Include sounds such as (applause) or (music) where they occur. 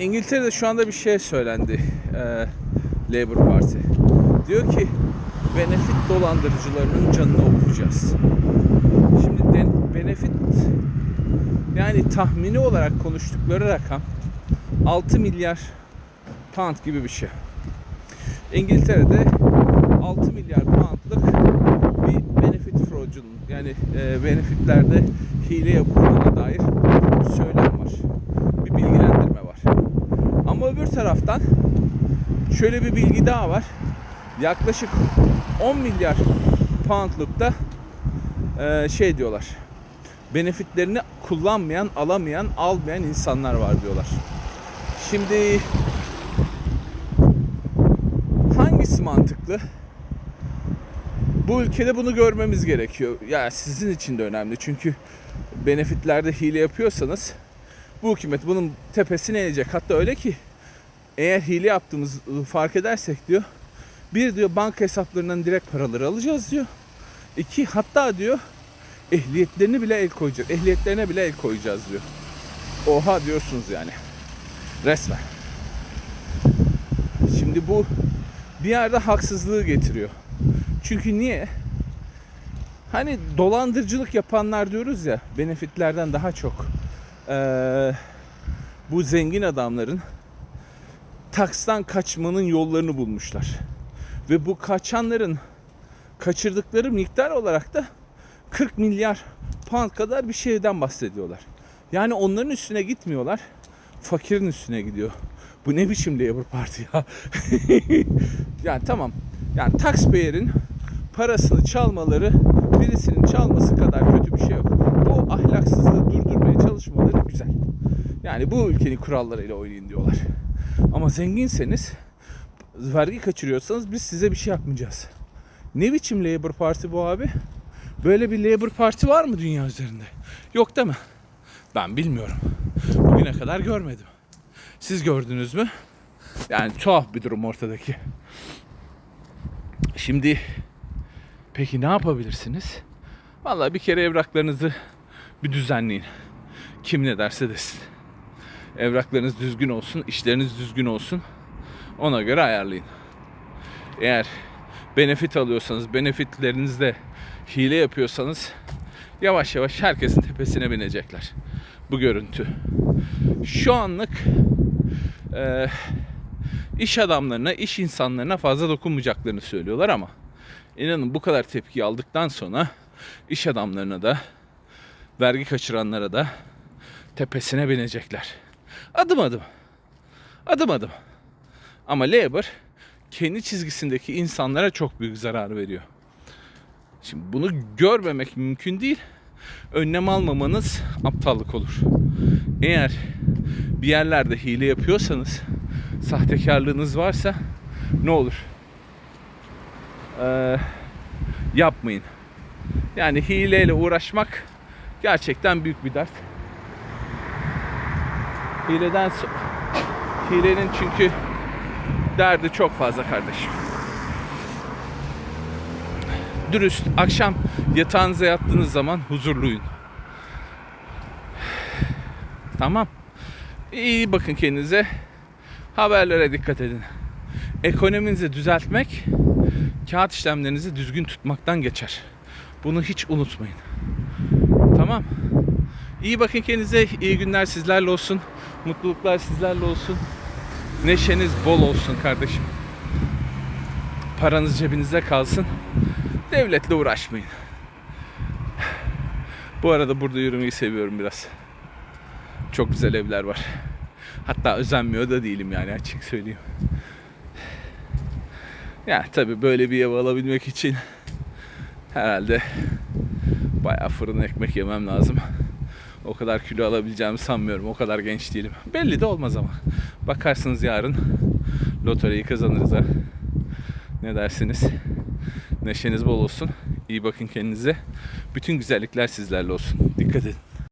İngiltere'de şu anda bir şey söylendi. Ee, Labour Parti. Diyor ki benefit dolandırıcılarının canını okuyacağız. Şimdi den- benefit yani tahmini olarak konuştukları rakam 6 milyar pound gibi bir şey. İngiltere'de 6 milyar poundlık bir benefit fraudulent yani e, benefitlerde hile yapıldığına dair söylem var. Ama öbür taraftan şöyle bir bilgi daha var. Yaklaşık 10 milyar poundlukta e, şey diyorlar. Benefitlerini kullanmayan, alamayan, almayan insanlar var diyorlar. Şimdi hangisi mantıklı? Bu ülkede bunu görmemiz gerekiyor. Ya sizin için de önemli. Çünkü benefitlerde hile yapıyorsanız bu hükümet bunun tepesine inecek. Hatta öyle ki eğer hile yaptığımız fark edersek diyor. Bir diyor banka hesaplarından direkt paraları alacağız diyor. İki hatta diyor ehliyetlerini bile el koyacağız. Ehliyetlerine bile el koyacağız diyor. Oha diyorsunuz yani. Resmen. Şimdi bu bir yerde haksızlığı getiriyor. Çünkü niye? Hani dolandırıcılık yapanlar diyoruz ya benefitlerden daha çok eee, bu zengin adamların takstan kaçmanın yollarını bulmuşlar. Ve bu kaçanların kaçırdıkları miktar olarak da 40 milyar pound kadar bir şeyden bahsediyorlar. Yani onların üstüne gitmiyorlar. Fakirin üstüne gidiyor. Bu ne biçim Labour Parti ya? (laughs) yani tamam. Yani taxpayer'in parasını çalmaları birisinin çalması kadar kötü bir şey yok. Bu ahlaksızlığı durdurmaya çalışmaları güzel. Yani bu ülkenin kurallarıyla oynayın diyorlar. Ama zenginseniz vergi kaçırıyorsanız biz size bir şey yapmayacağız. Ne biçim Labour Parti bu abi? Böyle bir Labour Parti var mı dünya üzerinde? Yok değil mi? Ben bilmiyorum. Bugüne kadar görmedim. Siz gördünüz mü? Yani tuhaf bir durum ortadaki. Şimdi peki ne yapabilirsiniz? Vallahi bir kere evraklarınızı bir düzenleyin. Kim ne derse desin. Evraklarınız düzgün olsun, işleriniz düzgün olsun. Ona göre ayarlayın. Eğer benefit alıyorsanız, benefitlerinizde hile yapıyorsanız yavaş yavaş herkesin tepesine binecekler. Bu görüntü. Şu anlık e, iş adamlarına, iş insanlarına fazla dokunmayacaklarını söylüyorlar ama inanın bu kadar tepki aldıktan sonra iş adamlarına da vergi kaçıranlara da tepesine binecekler. Adım adım. Adım adım. Ama Labour kendi çizgisindeki insanlara çok büyük zarar veriyor. Şimdi bunu görmemek mümkün değil. Önlem almamanız aptallık olur. Eğer bir yerlerde hile yapıyorsanız, sahtekarlığınız varsa ne olur? Ee, yapmayın. Yani hileyle uğraşmak gerçekten büyük bir dert. Hileden hilenin çünkü derdi çok fazla kardeşim. Dürüst akşam yatağınıza yattığınız zaman huzurlu uyuyun. Tamam. İyi bakın kendinize. Haberlere dikkat edin. Ekonominizi düzeltmek kağıt işlemlerinizi düzgün tutmaktan geçer. Bunu hiç unutmayın. Tamam. İyi bakın kendinize. İyi günler sizlerle olsun. Mutluluklar sizlerle olsun. Neşeniz bol olsun kardeşim. Paranız cebinizde kalsın. Devletle uğraşmayın. Bu arada burada yürümeyi seviyorum biraz. Çok güzel evler var. Hatta özenmiyor da değilim yani açık söyleyeyim. Ya tabi böyle bir ev alabilmek için herhalde bayağı fırın ekmek yemem lazım. O kadar kilo alabileceğimi sanmıyorum. O kadar genç değilim. Belli de olmaz ama. Bakarsınız yarın lotoreyi kazanırız ha. Ne dersiniz? Neşeniz bol olsun. İyi bakın kendinize. Bütün güzellikler sizlerle olsun. Dikkat edin.